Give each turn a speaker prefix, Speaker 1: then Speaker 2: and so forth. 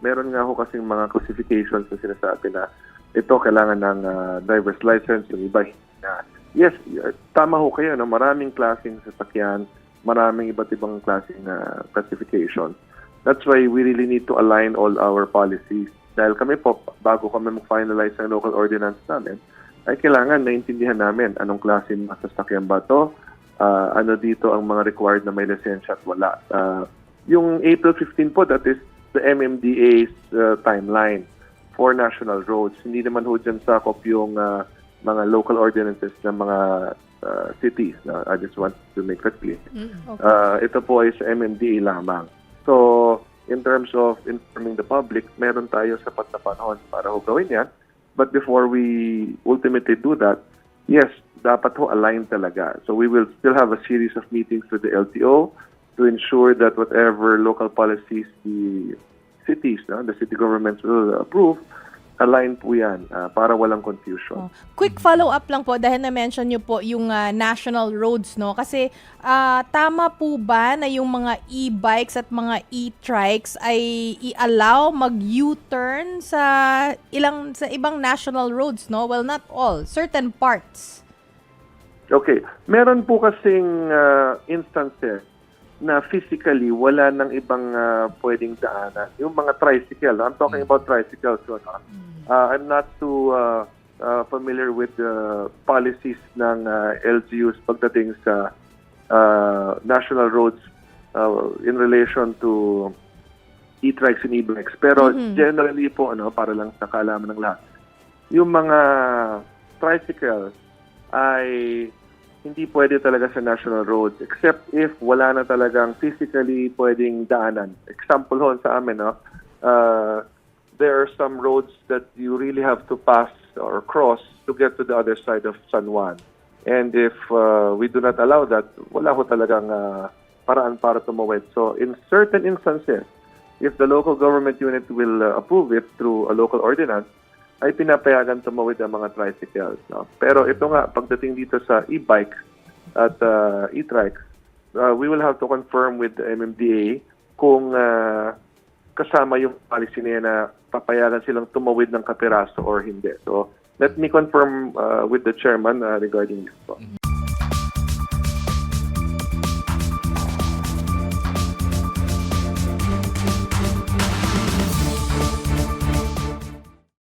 Speaker 1: meron nga ho kasing mga classifications na sinasabi na ito kailangan ng ah, driver's license, yung iba na. Yes, y- tama ho kayo, no? maraming klaseng sasakyan, maraming iba't ibang klaseng ah, classification. That's why we really need to align all our policies. Dahil kami po, bago kami mag-finalize ang local ordinance namin, ay kailangan naintindihan namin anong klase ng sasakyan ba to, ah, ano dito ang mga required na may lisensya at wala. Ah, yung April 15 po, that is the MMDA's uh, timeline for national roads. Hindi naman ho dyan sakop yung uh, mga local ordinances ng mga uh, cities. No? I just want to make that clear.
Speaker 2: Okay.
Speaker 1: Uh, ito po ay sa MMDA lamang. So, in terms of informing the public, meron tayo sapat na panahon para ho gawin yan. But before we ultimately do that, yes, dapat ho align talaga. So we will still have a series of meetings with the LTO to ensure that whatever local policies the cities, no, the city governments will approve, align po yan ah, para walang confusion.
Speaker 2: Oh. Quick follow-up lang po dahil na-mention nyo po yung ah, national roads, no? Kasi ah, tama po ba na yung mga e-bikes at mga e-trikes ay i-allow mag-U-turn sa ilang sa ibang national roads, no? Well, not all, certain parts.
Speaker 1: Okay. Meron po kasing ah, instances na physically wala nang ibang ah, pwedeng daanan. Yung mga tricycle. I'm talking about tricycles. So, no? Ah, I'm not too ah, ah, familiar with the policies ng ah, LGUs pagdating sa ah, national roads ah, in relation to e-trikes and e-bikes. Pero
Speaker 2: Mhm.
Speaker 1: generally po, ano, para lang sa kaalaman ng lahat, yung mga tricycles ay hindi pwede talaga sa national roads except if wala na talagang physically pwedeng daanan. Example ho sa amin, no? Uh, there are some roads that you really have to pass or cross to get to the other side of San Juan. And if uh, we do not allow that, wala ho talagang uh, paraan para tumawid. So in certain instances, if the local government unit will uh, approve it through a local ordinance, ay pinapayagan tumawid ang mga tricycles. No? Pero ito nga, pagdating dito sa e-bike at uh, e-trike, uh, we will have to confirm with the MMDA kung uh, kasama yung policy niya na papayagan silang tumawid ng kapiraso or hindi. So, let me confirm uh, with the chairman uh, regarding this po.